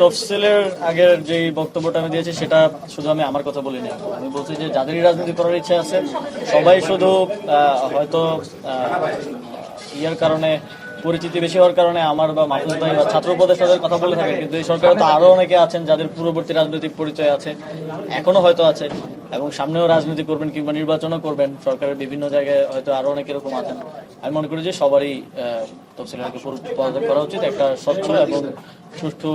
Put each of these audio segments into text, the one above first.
তফসিলের আগের যে বক্তব্যটা আমি দিয়েছি সেটা শুধু আমি আমার কথা বলিনি। আমি বলছি যে যাদেরই রাজনীতি করার ইচ্ছা আছে সবাই শুধু আহ, হয়তো আহ, ইয়ার কারণে পরিচিতি বেশি হওয়ার কারণে আমার বা মাহফুজ ভাই বা ছাত্র উপদেষ্টাদের কথা বলে থাকে কিন্তু এই সরকারে তো আরও অনেকে আছেন যাদের পূর্ববর্তী রাজনৈতিক পরিচয় আছে এখনও হয়তো আছে। এবং সামনেও রাজনীতি করবেন কিংবা নির্বাচনও করবেন সরকারের বিভিন্ন জায়গায় হয়তো আরও অনেক এরকম আছেন। আমি মনে করি যে সবারই আহ, তফসিলের পদত্যাগ করা উচিত একটা স্বচ্ছ এবং সুষ্ঠু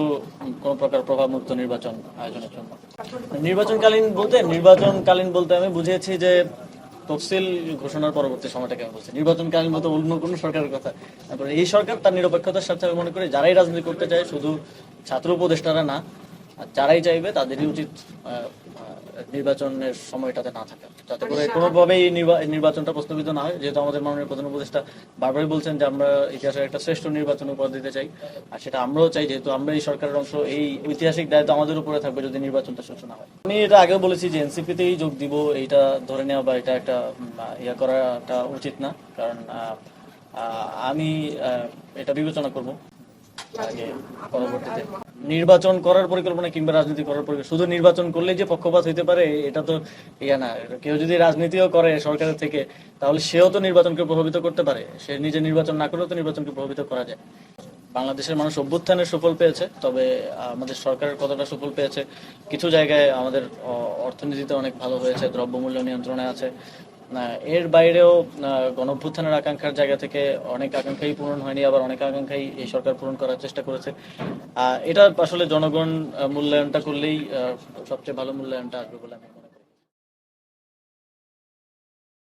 কোন প্রকার প্রভাবমুক্ত নির্বাচন আয়োজনের জন্য। নির্বাচনকালীন বলতে নির্বাচনকালীন বলতে আমি বুঝিয়েছি যে তফসিল ঘোষণার পরবর্তী সময়টাকে আমি বলছি। নির্বাচনকালীন বলতে অন্য কোনো সরকারের কথা। এই সরকার তার নিরপেক্ষতার সাথে আমি মনে করি যারাই রাজনীতি করতে চায় শুধু ছাত্র উপদেষ্টারা না যারাই চাইবে তাদেরই উচিত নির্বাচনের সময়টাতে না থাকা। যাতে করে কোনোভাবেই নির্বা- নির্বাচনটা প্রস্তাবিত না হয়। যেহেতু আমাদের মাননীয় প্রধান উপদেষ্টা বারবারই বলছেন যে আমরা ইতিহাসের একটা শ্রেষ্ঠ নির্বাচন উপহার দিতে চাই। আর সেটা আমরাও চাই যেহেতু আমরা এই সরকারের অংশ এই ঐতিহাসিক দায়িত্ব আমাদের উপরে থাকবে যদি নির্বাচনটা সূচনা হয়। আমি এটা আগেও বলেছি যে এনসিপিতেই যোগ দিব এইটা ধরে নেওয়া বা এটা একটা ইয়া করাটা উচিত না। কারণ আহ, আহ, আমি আহ, এটা বিবেচনা করব। আগে পরবর্তীতে। নির্বাচন করার পরিকল্পনা কিংবা রাজনীতি করার পরিকল্পনা, শুধু নির্বাচন করলে যে পক্ষপাত হইতে পারে, এটা তো ইয়া না। কেউ যদি রাজনীতিও করে সরকারের থেকে, তাহলে সেও তো নির্বাচনকে প্রভাবিত করতে পারে। সে নিজে নির্বাচন না করেও তো নির্বাচনকে প্রভাবিত করা যায়। বাংলাদেশের মানুষ অভ্যুত্থানের সুফল পেয়েছে, তবে আমাদের সরকারের কতটা সুফল পেয়েছে, কিছু জায়গায় আমাদের অর্থনীতিতে অনেক ভালো হয়েছে, দ্রব্যমূল্য নিয়ন্ত্রণে আছে। এর বাইরেও গণ অভ্যুত্থানের আকাঙ্ক্ষার জায়গা থেকে অনেক আকাঙ্ক্ষাই পূরণ হয়নি, আবার অনেক আকাঙ্ক্ষাই এই সরকার পূরণ করার চেষ্টা করেছে এটা আসলে জনগণ মূল্যায়নটা করলেই সবচেয়ে ভালো মূল্যায়নটা আসবে বলে আমি।